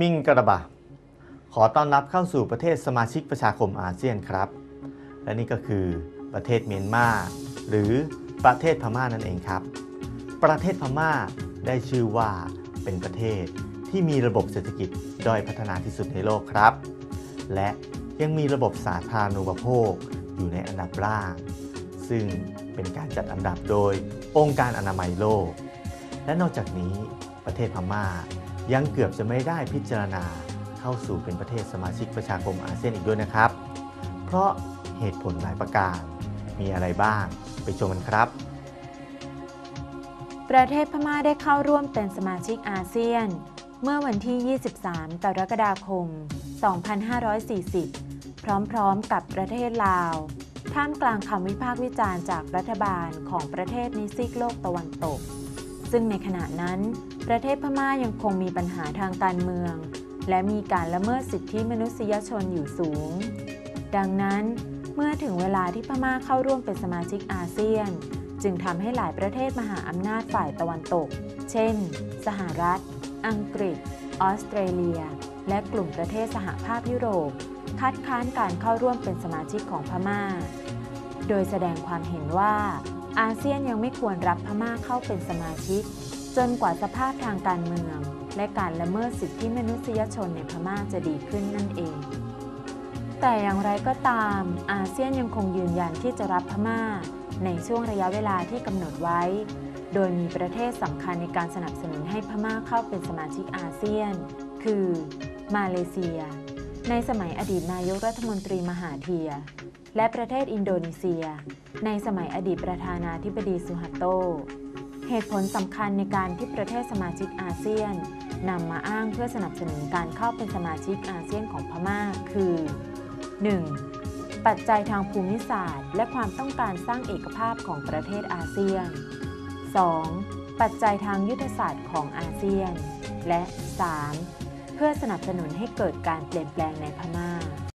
มิงกระบะ ขอต้อนรับเข้าสู่ประเทศสมาชิกประชาคมอาเซียนครับ และนี่ก็คือประเทศเมียนมา หรือประเทศพม่านั่นเองครับ ประเทศพม่าได้ชื่อว่าเป็นประเทศที่มีระบบเศรษฐกิจด้อยพัฒนาที่สุดในโลกครับ และยังมีระบบสาธารณูปโภคอยู่ในอันดับล่าง ซึ่งเป็นการจัดอันดับโดยองค์การอนามัยโลก และนอกจากนี้ประเทศพม่า ยังเกือบจะไม่ได้พิจารณาเข้าสู่เป็นประเทศสมาชิกประชาคมอาเซียนอีกด้วยนะครับ เพราะเหตุผลหลายประการมีอะไรบ้างไปชมกันครับ ประเทศพม่าได้เข้าร่วมเป็นสมาชิกอาเซียน เมื่อวันที่ 23 กรกฎาคม 2540 พร้อมๆกับประเทศลาว ท่ามกลางคำวิพากษ์วิจารณ์จากรัฐบาลของประเทศในซีกโลกตะวันตก ซึ่งในขณะนั้น ประเทศพม่ายังคงมีปัญหาทางการเมือง และมีการละเมิดสิทธิมนุษยชนอยู่สูง ดังนั้นเมื่อถึงเวลาที่พม่าเข้าร่วมเป็นสมาชิกอาเซียน จึงทำให้หลายประเทศมหาอำนาจฝ่ายตะวันตก เช่น สหรัฐ อังกฤษ ออสเตรเลีย และกลุ่มประเทศสหภาพยุโรป คัดค้านการเข้าร่วมเป็นสมาชิกของพม่า โดยแสดงความเห็นว่า อาเซียนยังไม่ควรรับพม่าเข้าเป็นสมาชิก จนกว่าสภาพทางการเมือง และการละเมิดสิทธิมนุษยชนในพม่าจะดีขึ้นนั่นเอง แต่อย่างไรก็ตาม อาเซียนยังคงยืนยันที่จะรับพม่า ในช่วงระยะเวลาที่กำหนดไว้ โดยมีประเทศสำคัญในการสนับสนุนให้พม่าเข้าเป็นสมาชิกอาเซียน คือ มาเลเซีย ในสมัยอดีตนายกรัฐมนตรีมหาเทีย และประเทศอินโดนีเซีย ในสมัยอดีตประธานาธิบดีสุฮัตโต เหตุผลสำคัญในการที่ประเทศสมาชิกอาเซียนนำมาอ้างเพื่อสนับสนุนการเข้าเป็นสมาชิกอาเซียนของพม่าคือ 1. ปัจจัยทางภูมิศาสตร์ และความต้องการสร้างเอกภาพของประเทศอาเซียน 2. ปัจจัยทางยุทธศาสตร์ของอาเซียน และ 3. เพื่อสนับสนุนให้เกิดการเปลี่ยนแปลงในพม่า